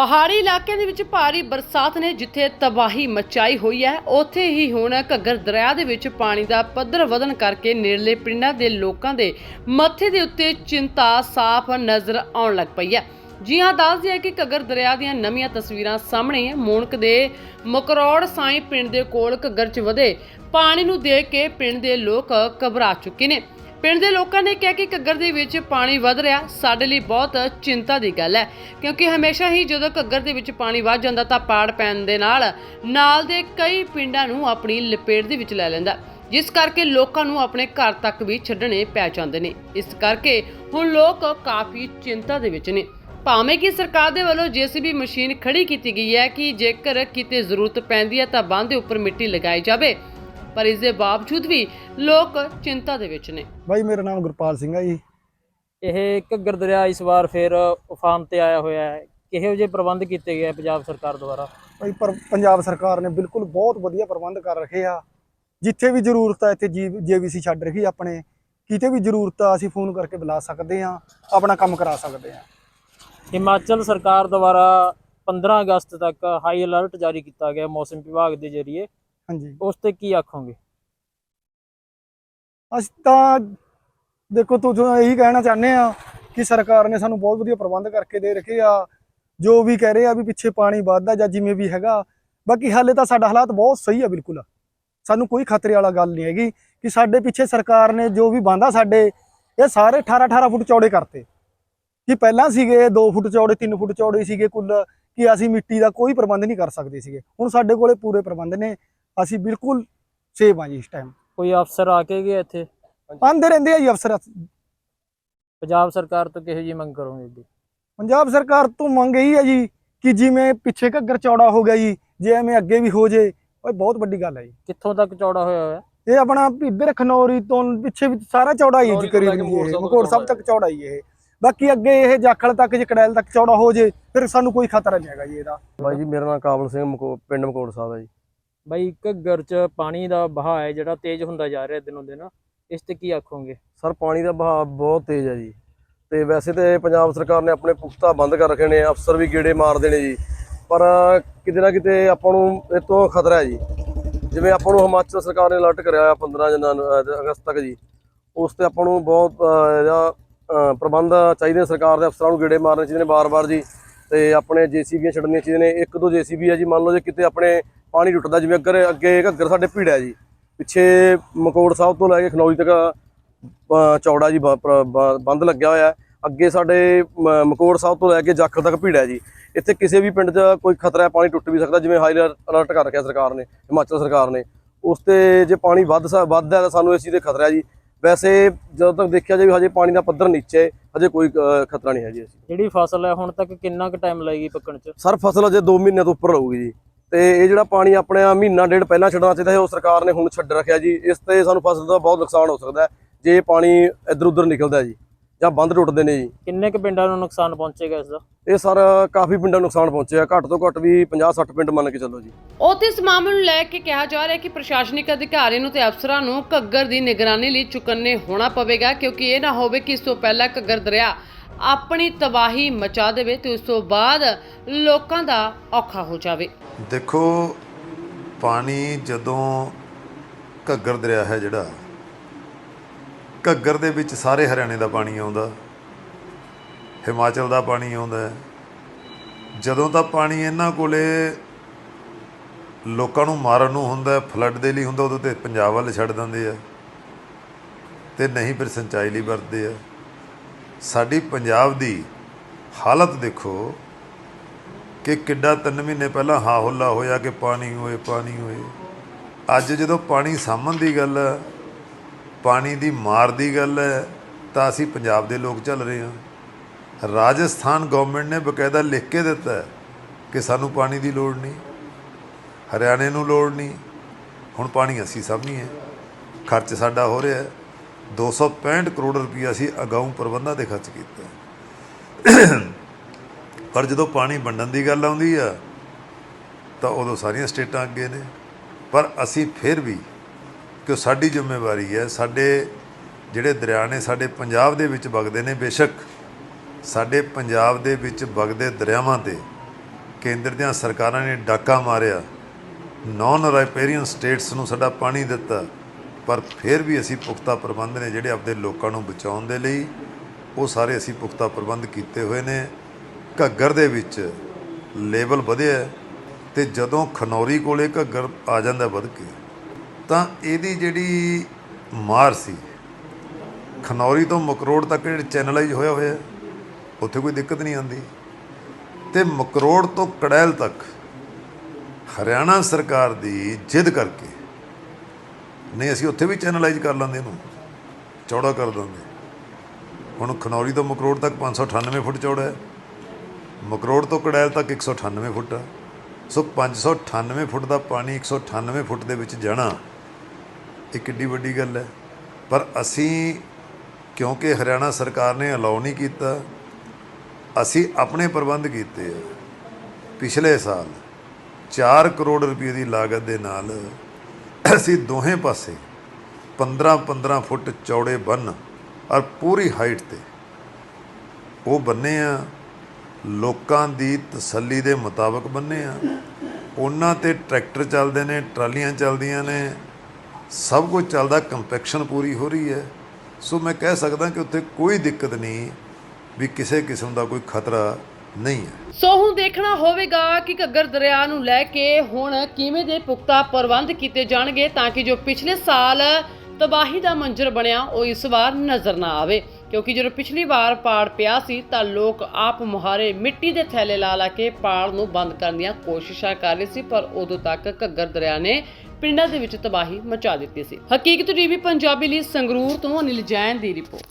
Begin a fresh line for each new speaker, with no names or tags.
ਪਹਾੜੀ ਇਲਾਕਿਆਂ ਦੇ ਵਿੱਚ ਭਾਰੀ ਬਰਸਾਤ ਨੇ ਜਿੱਥੇ ਤਬਾਹੀ ਮਚਾਈ ਹੋਈ ਹੈ, ਉੱਥੇ ਹੀ ਹੁਣ ਘੱਗਰ ਦਰਿਆ ਦੇ ਵਿੱਚ ਪਾਣੀ ਦਾ ਪੱਧਰ ਵਧਣ ਕਰਕੇ ਨੇੜਲੇ ਪਿੰਡਾਂ ਦੇ ਲੋਕਾਂ ਦੇ ਮੱਥੇ ਦੇ ਉੱਤੇ ਚਿੰਤਾ ਸਾਫ਼ ਨਜ਼ਰ ਆਉਣ ਲੱਗ ਪਈ ਹੈ। ਜੀ ਹਾਂ ਦੱਸਦੇ ਹੈ ਕਿ ਘੱਗਰ ਦਰਿਆ ਦੀਆਂ ਨਵੀਆਂ ਤਸਵੀਰਾਂ ਸਾਹਮਣੇ ਹੈ। ਮੂਣਕ ਦੇ ਮਕਰੌੜ ਸਾਈਂ ਪਿੰਡ ਦੇ ਕੋਲ ਘੱਗਰ 'ਚ ਵਧੇ ਪਾਣੀ ਨੂੰ ਦੇਖ ਕੇ ਪਿੰਡ ਦੇ ਲੋਕ ਘਬਰਾ ਚੁੱਕੇ ਨੇ। ਪਿੰਡ ਦੇ ਲੋਕਾਂ ਨੇ ਕਿਹਾ ਕਿ ਘੱਗਰ ਦੇ ਵਿੱਚ ਪਾਣੀ ਵੱਧ ਰਿਹਾ, ਸਾਡੇ ਲਈ ਬਹੁਤ ਚਿੰਤਾ ਦੀ ਗੱਲ ਹੈ, ਕਿਉਂਕਿ ਹਮੇਸ਼ਾ ਹੀ ਜਦੋਂ ਘੱਗਰ ਦੇ ਵਿੱਚ ਪਾਣੀ ਵੱਧ ਜਾਂਦਾ ਤਾਂ ਪਾੜ ਪੈਣ ਦੇ ਨਾਲ ਨਾਲ ਦੇ ਕਈ ਪਿੰਡਾਂ ਨੂੰ ਆਪਣੀ ਲਪੇਟ ਦੇ ਵਿੱਚ ਲੈ ਲੈਂਦਾ, ਜਿਸ ਕਰਕੇ ਲੋਕਾਂ ਨੂੰ ਆਪਣੇ ਘਰ ਤੱਕ ਵੀ ਛੱਡਣੇ ਪੈ ਜਾਂਦੇ ਨੇ। ਇਸ ਕਰਕੇ ਹੁਣ ਲੋਕ ਕਾਫੀ ਚਿੰਤਾ ਦੇ ਵਿੱਚ ਨੇ। ਭਾਵੇਂ ਕਿ ਸਰਕਾਰ ਦੇ ਵੱਲੋਂ ਜੀਸੀਬੀ ਮਸ਼ੀਨ ਖੜੀ ਕੀਤੀ ਗਈ ਹੈ ਕਿ ਜੇਕਰ ਕਿਤੇ ਜ਼ਰੂਰਤ ਪੈਂਦੀ ਹੈ ਤਾਂ ਬੰਦ ਦੇ ਉੱਪਰ ਮਿੱਟੀ ਲਗਾਈ ਜਾਵੇ ਪਰ ਇਸ ਦੇ ਬਾਵਜੂਦ ਵੀ ਲੋਕ ਚਿੰਤਾ ਦੇ ਵਿੱਚ ਨੇ।
ਬਾਈ ਮੇਰਾ ਨਾਮ ਗੁਰਪਾਲ ਸਿੰਘ ਹੈ ਜੀ।
ਇਹ ਘੱਗਰ ਦਰਿਆ ਇਸ ਵਾਰ ਫਿਰ ਉਫਾਨ ਤੇ ਆਇਆ ਹੋਇਆ ਹੈ। ਕਿਹੋ ਜਿਹੇ ਪ੍ਰਬੰਧ ਕੀਤੇ ਗਏ ਆ ਪੰਜਾਬ ਸਰਕਾਰ ਦੁਆਰਾ?
ਬਾਈ ਪਰ ਪੰਜਾਬ ਸਰਕਾਰ ਨੇ ਬਿਲਕੁਲ ਬਹੁਤ ਵਧੀਆ ਪ੍ਰਬੰਧ ਕਰ ਰੱਖੇ ਆ। ਜਿੱਥੇ ਵੀ ਜ਼ਰੂਰਤ ਹੈ ਇੱਥੇ ਜੀਵੀਸੀ ਛੱਡ ਰੱਖੀ ਆਪਣੇ। ਕਿਤੇ ਵੀ ਜ਼ਰੂਰਤ ਆ ਅਸੀਂ ਫੋਨ ਕਰਕੇ ਬੁਲਾ ਸਕਦੇ ਆ ਆਪਣਾ ਕੰਮ ਕਰਾ ਸਕਦੇ ਆ।
ਹਿਮਾਚਲ ਸਰਕਾਰ ਦੁਆਰਾ 15 ਅਗਸਤ ਤੱਕ ਹਾਈ ਅਲਰਟ ਜਾਰੀ ਕੀਤਾ ਗਿਆ ਮੌਸਮ ਵਿਭਾਗ ਦੇ ਜ਼ਰੀਏ।
ਹਾਂਜੀ।
ਉਸ ਤੇ ਕੀ ਆਖੋਗੇ?
ਅਸੀਂ ਤਾਂ ਦੇਖੋ ਤੁਹਾਨੂੰ ਇਹੀ ਕਹਿਣਾ ਚਾਹੁੰਦੇ ਆ ਕਿ ਸਰਕਾਰ ਨੇ ਸਾਨੂੰ ਬਹੁਤ ਵਧੀਆ ਪ੍ਰਬੰਧ ਕਰਕੇ ਦੇ ਰੱਖੇ ਆ ਜੋ ਵੀ ਕਹਿ ਰਹੇ ਆ ਵੀ ਪਿੱਛੇ ਪਾਣੀ ਵੱਧਦਾ ਜਾਂ ਜਿਵੇਂ ਵੀ ਹੈਗਾ ਬਾਕੀ ਹਾਲੇ ਤਾਂ ਸਾਡਾ ਹਾਲਾਤ ਬਹੁਤ ਸਹੀ ਆ ਬਿਲਕੁਲ। ਸਾਨੂੰ ਕੋਈ ਖਤਰੇ ਵਾਲਾ ਗੱਲ ਨਹੀਂ ਹੈਗੀ ਕਿ ਸਾਡੇ ਪਿੱਛੇ ਸਰਕਾਰ ਨੇ ਜੋ ਵੀ ਬਾਂਧਾ ਸਾਡੇ ਇਹ ਸਾਰੇ 18 18 ਫੁੱਟ ਚੌੜੇ ਕਰਤੇ। ਕਿ ਪਹਿਲਾਂ ਸੀਗੇ 2 ਫੁੱਟ ਚੌੜੇ 3 ਫੁੱਟ ਚੌੜੇ ਸੀਗੇ ਕੁੱਲ ਕਿ ਅਸੀਂ ਮਿੱਟੀ ਦਾ ਕੋਈ ਪ੍ਰਬੰਧ ਨਹੀਂ ਕਰ ਸਕਦੇ ਸੀਗੇ। ਹੁਣ ਸਾਡੇ ਕੋਲੇ ਪੂਰੇ ਪ੍ਰਬੰਧ ਨੇ ਅਸੀਂ ਬਿਲਕੁਲ ਸੇਵ ਆ ਜੀ ਇਸ ਟਾਈਮ
ਕੋਈ ਅਫਸਰ ਆ ਕੇ ਗਏ ਇੱਥੇ?
ਆਂਦੇ ਰਹਿੰਦੇ ਆ ਜੀ ਅਫਸਰ।
ਪੰਜਾਬ ਸਰਕਾਰ ਤੋਂ ਕਿਹੋ ਜਿਹੀ ਮੰਗ ਕਰੋਗੇ ਅੱਗੇ?
ਪੰਜਾਬ ਸਰਕਾਰ ਤੋਂ ਮੰਗ ਇਹੀ ਹੈ ਜੀ ਕਿ ਜਿਵੇਂ ਪਿੱਛੇ ਘੱਗਰ ਚੌੜਾ ਹੋ ਗਿਆ ਜੀ ਜੇ ਐਵੇਂ ਅੱਗੇ ਵੀ ਹੋ ਜੇ ਉਹ ਬਹੁਤ ਵੱਡੀ ਗੱਲ ਹੈ ਜੀ।
ਕਿੱਥੋਂ ਤੱਕ ਚੌੜਾ ਹੋਇਆ ਹੋਇਆ?
ਇਹ ਆਪਣਾ ਇੱਧਰ ਖਨੌਰੀ ਤੋਂ ਪਿੱਛੇ ਵੀ ਸਾਰਾ ਚੌੜਾ ਹੀ ਜੀ ਕਰੀਬ ਜੀ
ਮਕੋੜ
ਸਾਹਿਬ ਤੱਕ ਚੌੜਾ ਹੀ ਇਹ। ਬਾਕੀ ਅੱਗੇ ਇਹ ਜਾਖਲ ਤੱਕ ਜੇ ਕੜੈਲ ਤੱਕ ਚੌੜਾ ਹੋ ਜੇ ਫਿਰ ਸਾਨੂੰ ਕੋਈ ਖਤਰਾ ਨਹੀਂ ਹੈਗਾ ਜੀ ਇਹਦਾ।
ਬਾਈ ਜੀ ਮੇਰਾ ਨਾਮ ਕਾਬਲ ਸਿੰਘ ਪਿੰਡ ਮਕੋੜ ਸਾਹਿਬ ਹੈ ਜੀ।
ਬਾਈ ਘੱਗਰ 'ਚ ਪਾਣੀ ਦਾ ਵਹਾਅ ਹੈ ਜਿਹੜਾ ਤੇਜ਼ ਹੁੰਦਾ ਜਾ ਰਿਹਾ ਦਿਨੋਂ ਦਿਨ ਇਸ ਤੇ ਕੀ ਆਖੋਗੇ?
ਸਰ ਪਾਣੀ ਦਾ ਵਹਾਅ ਬਹੁਤ ਤੇਜ਼ ਹੈ ਜੀ। ਤੇ ਵੈਸੇ ਤੇ ਪੰਜਾਬ ਸਰਕਾਰ ਨੇ ਆਪਣੇ ਪੁਖਤਾ ਬੰਦ ਕਰ ਰੱਖੇ ਨੇ ਅਫਸਰ ਵੀ ਗੇੜੇ ਮਾਰਦੇ ਨੇ ਜੀ। ਪਰ ਕਿਤੇ ਨਾ ਕਿਤੇ ਆਪਾਂ ਨੂੰ ਇਹ ਤੋਂ ਖਤਰਾ ਹੈ ਜੀ। ਜਿਵੇਂ ਆਪਾਂ ਨੂੰ ਹਿਮਾਚਲ ਸਰਕਾਰ ਨੇ ਅਲਰਟ ਕਰਿਆ ਹੋਇਆ 15 ਜਨ ਅਗਸਤ ਤੱਕ ਜੀ। ਉਸ ਤੇ ਆਪਾਂ ਨੂੰ ਬਹੁਤ ਅਹ, ਇਹਦਾ ਪ੍ਰਬੰਧ ਚਾਹੀਦੇ ਸਰਕਾਰ ਦੇ ਅਫਸਰਾਂ ਨੂੰ ਗੇੜੇ ਮਾਰਨੇ ਚਾਹੀਦੇ ਨੇ ਬਾਰ-ਬਾਰ ਜੀ। ਤੇ ਆਪਣੇ ਜੀਸੀਬੀਆਂ ਛੱਡਣੀਆਂ ਚਾਹੀਦੀਆਂ ਨੇ। ਇੱਕ ਦੋ ਜੀਸੀਬੀ ਹੈ ਜੀ। ਮੰਨ ਲਓ ਜੇ ਕਿਤੇ ਆਪਣੇ ਪਾਣੀ ਟੁੱਟਦਾ ਜਿਵੇਂ ਅੱਗੇ ਅੱਗੇ ਘੱਗਰ ਸਾਡੇ ਭੀੜ ਜੀ ਪਿੱਛੇ ਮਕੋੜ ਸਾਹਿਬ ਤੋਂ ਲੈ ਕੇ ਖਨੌਰੀ ਤੱਕ ਚੌੜਾ ਜੀ ਬੰਦ ਲੱਗਿਆ ਹੋਇਆ ਅੱਗੇ ਸਾਡੇ ਮਕੋੜ ਸਾਹਿਬ ਤੋਂ ਲੈ ਕੇ ਜਾਖਲ ਤੱਕ ਭੀੜ ਜੀ। ਇੱਥੇ ਕਿਸੇ ਵੀ ਪਿੰਡ 'ਚ ਕੋਈ ਖਤਰਾ ਹੈ ਪਾਣੀ ਟੁੱਟ ਵੀ ਸਕਦਾ ਜਿਵੇਂ ਹਾਈ ਅਲਰਟ ਕਰ ਰੱਖਿਆ ਸਰਕਾਰ ਨੇ ਹਿਮਾਚਲ ਸਰਕਾਰ ਨੇ। ਉਸ ਤੇ ਜੇ ਪਾਣੀ ਵੱਧ ਵੱਧਦਾ ਤਾਂ ਸਾਨੂੰ ਇਸ ਚੀਜ਼ ਦੇ ਖਤਰਾ ਹੈ ਜੀ। ਵੈਸੇ ਜਦੋਂ ਤੱਕ ਦੇਖਿਆ ਜਾਵੇ ਹਜੇ ਪਾਣੀ ਦਾ ਪੱਧਰ ਨੀਚੇ ਹਜੇ ਕੋਈ ਖਤਰਾ ਨਹੀਂ ਹੈ ਜੀ ਅਸੀਂ।
ਜਿਹੜੀ ਫਸਲ ਹੈ ਹੁਣ ਤੱਕ ਕਿੰਨਾ ਕੁ ਟਾਈਮ ਲੱਗੇਗੀ ਪੱਕਣ 'ਚ?
ਸਰ ਫਸਲ ਅਜੇ 2 ਮਹੀਨੇ ਤੋਂ ਉੱਪਰ ਰਹੂਗੀ ਜੀ। ਤੇ ਇਹ ਜਿਹੜਾ ਪਾਣੀ ਆਪਣੇ ਆ ਮਹੀਨਾ ਡੇਢ ਪਹਿਲਾਂ ਛੱਡਣਾ ਚਾਹੀਦਾ ਹੈ ਉਹ ਸਰਕਾਰ ਨੇ ਹੁਣ ਛੱਡ ਰੱਖਿਆ ਜੀ। ਇਸ ਤੇ ਸਾਨੂੰ ਫਸਲ ਦਾ ਬਹੁਤ ਨੁਕਸਾਨ ਹੋ ਸਕਦਾ ਜੇ ਇਹ ਪਾਣੀ ਇੱਧਰ ਉੱਧਰ ਨਿਕਲਦਾ ਜੀ ਜਾਂ ਬੰਦ ਟੁੱਟਦੇ ਨੇ ਜੀ।
ਕਿੰਨੇ ਕੁ ਪਿੰਡਾਂ ਨੂੰ ਨੁਕਸਾਨ ਪਹੁੰਚੇਗਾ ਇਸ ਦਾ?
ਇਹ ਸਰ ਕਾਫੀ ਪਿੰਡਾਂ ਨੂੰ ਨੁਕਸਾਨ ਪਹੁੰਚਿਆ ਘੱਟ ਤੋਂ ਘੱਟ ਵੀ 50 60 ਪਿੰਡ ਮੰਨ ਕੇ ਚੱਲੋ ਜੀ।
ਉੱਥੇ ਇਸ ਮਾਮਲੇ ਨੂੰ ਲੈ ਕੇ ਕਿਹਾ ਜਾ ਰਿਹਾ ਕਿ ਪ੍ਰਸ਼ਾਸਨਿਕ ਅਧਿਕਾਰੀਆਂ ਨੂੰ ਤੇ ਅਫਸਰਾਂ ਨੂੰ ਘੱਗਰ ਦੀ ਨਿਗਰਾਨੀ ਲਈ ਚੁਕੰਨੇ ਹੋਣਾ ਪਵੇਗਾ ਕਿਉਂਕਿ ਇਹ ਨਾ ਹੋਵੇ ਕਿ ਇਸ ਤੋਂ ਪਹਿਲਾਂ ਘੱਗਰ ਦਰਿਆ ਆਪਣੀ ਤਬਾਹੀ ਮਚਾ ਦੇਵੇ ਤੇ ਉਸ ਤੋਂ ਬਾਅਦ ਲੋਕਾਂ ਦਾ ਔਖਾ ਹੋ ਜਾਵੇ।
ਦੇਖੋ, ਪਾਣੀ ਜਦੋਂ ਘੱਗਰ ਦਰਿਆ ਹੈ ਜਿਹੜਾ, ਘੱਗਰ ਦੇ ਵਿੱਚ ਸਾਰੇ ਹਰਿਆਣੇ ਦਾ ਪਾਣੀ ਆਉਂਦਾ, ਹਿਮਾਚਲ ਦਾ ਪਾਣੀ ਆਉਂਦਾ ਜਦੋਂ ਤਾਂ ਪਾਣੀ ਇਹਨਾਂ ਕੋਲੇ ਲੋਕਾਂ ਨੂੰ ਮਾਰਨ ਨੂੰ ਹੁੰਦਾ ਫਲੱਡ ਦੇ ਲਈ ਹੁੰਦਾ, ਉਦੋਂ ਤੇ ਪੰਜਾਬ ਵੱਲ ਛੱਡ ਦਿੰਦੇ ਆ, ਤੇ ਨਹੀਂ ਫਿਰ ਸਿੰਚਾਈ ਲਈ ਵਰਤਦੇ ਆ। ਸਾਡੀ ਪੰਜਾਬ ਦੀ ਹਾਲਤ ਦੇਖੋ ਕਿ ਕਿੱਡਾ ਤਿੰਨ ਮਹੀਨੇ ਪਹਿਲਾਂ ਹਾ ਹੁੱਲਾ ਹੋਇਆ ਕਿ ਪਾਣੀ ਹੋਏ ਪਾਣੀ ਹੋਏ। ਅੱਜ ਜਦੋਂ ਪਾਣੀ ਸਾਂਭਣ ਦੀ ਗੱਲ ਹੈ, ਪਾਣੀ ਦੀ ਮਾਰ ਦੀ ਗੱਲ ਹੈ, ਤਾਂ ਅਸੀਂ ਪੰਜਾਬ ਦੇ ਲੋਕ ਚੱਲ ਰਹੇ ਹਾਂ। ਰਾਜਸਥਾਨ ਗਵਰਨਮੈਂਟ ਨੇ ਬਕਾਇਦਾ ਲਿਖ ਕੇ ਦਿੱਤਾ ਹੈ ਕਿ ਸਾਨੂੰ ਪਾਣੀ ਦੀ ਲੋੜ ਨਹੀਂ, ਹਰਿਆਣੇ ਨੂੰ ਲੋੜ ਨਹੀਂ, ਹੁਣ ਪਾਣੀ ਅਸੀਂ ਸਾਂਭੀਏ ਖਰਚ ਸਾਡਾ ਹੋ ਰਿਹਾ ਹੈ। 265 ਕਰੋੜ ਰੁਪਈਆ ਅਸੀਂ ਅਗਾਊਂ ਪ੍ਰਬੰਧਾਂ ਤੇ ਖਰਚ ਕੀਤਾ ਪਰ ਜਦੋਂ ਪਾਣੀ ਵੰਡਣ ਦੀ ਗੱਲ ਆਉਂਦੀ ਆ, ਤਾਂ ਉਦੋਂ ਸਾਰੀਆਂ ਸਟੇਟਾਂ ਅੱਗੇ ਨੇ। ਪਰ ਅਸੀਂ ਫਿਰ ਵੀ ਕਿ ਸਾਡੀ ਜ਼ਿੰਮੇਵਾਰੀ ਹੈ, ਸਾਡੇ ਜਿਹੜੇ ਦਰਿਆ ਨੇ ਸਾਡੇ ਪੰਜਾਬ ਦੇ ਵਿੱਚ ਵਗਦੇ ਨੇ ਬੇਸ਼ੱਕ, ਸਾਡੇ ਪੰਜਾਬ ਦੇ ਵਿੱਚ ਵਗਦੇ ਦਰਿਆਵਾਂ ਤੇ ਕੇਂਦਰ ਦੀਆਂ ਸਰਕਾਰਾਂ ਨੇ ਡਾਕਾ ਮਾਰਿਆ ਨਾਨ ਰਾਈਪੇਰੀਅਨ ਸਟੇਟਸ ਨੂੰ ਸਾਡਾ ਪਾਣੀ ਦਿੱਤਾ। ਪਰ ਫਿਰ ਵੀ ਅਸੀਂ ਪੁਖਤਾ ਪ੍ਰਬੰਧ ਨੇ ਜਿਹੜੇ ਆਪਦੇ ਲੋਕਾਂ ਨੂੰ ਬਚਾਉਣ ਦੇ ਲਈ, ਉਹ ਸਾਰੇ ਅਸੀਂ ਪੁਖਤਾ ਪ੍ਰਬੰਧ ਕੀਤੇ ਹੋਏ ਨੇ। ਘੱਗਰ ਦੇ ਵਿੱਚ ਲੈਵਲ ਵਧਿਆ ਹੈ ਤੇ ਜਦੋਂ ਖਨੌਰੀ ਕੋਲੇ ਘੱਗਰ ਆ ਜਾਂਦਾ ਵੱਧ ਕੇ, ਤਾਂ ਇਹਦੀ ਜਿਹੜੀ ਮਾਰ ਸੀ, ਖਨੌਰੀ ਤੋਂ ਮਕਰੋੜ ਤੱਕ ਜਿਹੜੇ ਚੈਨਲਾਈਜ਼ ਹੋਇਆ ਹੋਇਆ, ਉੱਥੇ ਕੋਈ ਦਿੱਕਤ ਨਹੀਂ ਆਉਂਦੀ ਤੇ ਮਕਰੋੜ ਤੋਂ ਕੜੈਲ ਤੱਕ ਹਰਿਆਣਾ ਸਰਕਾਰ ਦੀ ਜਿੱਦ ਕਰਕੇ ਨਹੀਂ, ਅਸੀਂ ਉੱਥੇ ਵੀ ਚੈਨਲਾਈਜ਼ ਕਰ ਲੈਂਦੇ ਇਹਨੂੰ, ਚੌੜਾ ਕਰ ਦਿੰਦੇ। ਹੁਣ ਖਨੌਰੀ ਤੋਂ ਮਕਰੋੜ ਤੱਕ 598 ਫੁੱਟ ਚੌੜਾ ਹੈ। ਮਕਰੋੜ ਤੋਂ ਕੜੈਲ ਤੱਕ 198 ਫੁੱਟ ਹੈ ਸੋ 598 ਫੁੱਟ ਦਾ ਪਾਣੀ 198 ਫੁੱਟ ਦੇ ਵਿੱਚ ਜਾਣਾ ਇਹ ਕਿੱਡੀ ਵੱਡੀ ਗੱਲ ਹੈ। ਪਰ ਅਸੀਂ, ਕਿਉਂਕਿ ਹਰਿਆਣਾ ਸਰਕਾਰ ਨੇ ਅਲਾਉ ਨਹੀਂ ਕੀਤਾ, ਅਸੀਂ ਆਪਣੇ ਪ੍ਰਬੰਧ ਕੀਤੇ ਆ। ਪਿਛਲੇ ਸਾਲ 4 ਕਰੋੜ ਰੁਪਏ ਦੀ ਲਾਗਤ ਦੇ ਨਾਲ ਅਸੀਂ ਦੋਹੇ ਪਾਸੇ 15-15 ਫੁੱਟ ਚੌੜੇ ਬੰਨ ਔਰ ਪੂਰੀ ਹਾਈਟ ਤੇ ਉਹ ਬੰਨੇ ਆ। ਲੋਕਾਂ ਦੀ ਤਸੱਲੀ ਦੇ ਮੁਤਾਬਕ ਬੰਨੇ ਆ। ਉਹਨਾਂ ਤੇ ਟਰੈਕਟਰ ਚੱਲਦੇ ਨੇ, ਟਰਾਲੀਆਂ ਚੱਲਦੀਆਂ ਨੇ। ਸਭ ਕੁਝ ਚੱਲਦਾ, ਕੰਪੈਕਸ਼ਨ ਪੂਰੀ ਹੋ ਰਹੀ ਹੈ। ਸੋ ਮੈਂ ਕਹਿ ਸਕਦਾ ਕਿ ਉੱਥੇ ਕੋਈ ਦਿੱਕਤ ਨਹੀਂ ਵੀ ਕਿਸੇ ਕਿਸਮ ਦਾ ਕੋਈ ਖਤਰਾ ਨਹੀਂ ਹੈ।
ਸੋ ਹੁਣ ਦੇਖਣਾ ਹੋਵੇਗਾ ਕਿ ਘੱਗਰ ਦਰਿਆ ਨੂੰ ਲੈ ਕੇ ਹੁਣ ਕਿਵੇਂ ਦੇ ਪੁਖਤਾ ਪ੍ਰਬੰਧ ਕੀਤੇ ਜਾਣਗੇ ਤਾਂ ਕਿ ਜੋ ਪਿਛਲੇ ਸਾਲ ਤਬਾਹੀ ਦਾ ਮੰਜ਼ਰ ਬਣਿਆ, ਉਹ ਇਸ ਵਾਰ ਨਜ਼ਰ ਨਾ ਆਵੇ। ਕਿਉਂਕਿ ਜਦੋਂ ਪਿਛਲੀ ਵਾਰ ਪਾੜ ਪਿਆ ਸੀ ਤਾਂ ਲੋਕ ਆਪ ਮੁਹਾਰੇ ਮਿੱਟੀ ਦੇ ਥੈਲੇ ਲਾ ਲਾ ਕੇ ਪਾੜ ਨੂੰ ਬੰਦ ਕਰਨ ਦੀਆਂ ਕੋਸ਼ਿਸ਼ਾਂ ਕਰ ਰਹੇ ਸੀ, ਪਰ ਉਦੋਂ ਤੱਕ ਘੱਗਰ ਦਰਿਆ ਨੇ ਪਿੰਡਾਂ ਦੇ ਵਿੱਚ ਤਬਾਹੀ ਮਚਾ ਦਿੱਤੀ ਸੀ। ਹਕੀਕਤ ਟੀਵੀ ਪੰਜਾਬੀ ਲਈ ਸੰਗਰੂਰ ਤੋਂ ਅਨਿਲ ਜੈਨ ਦੀ ਰਿਪੋਰਟ।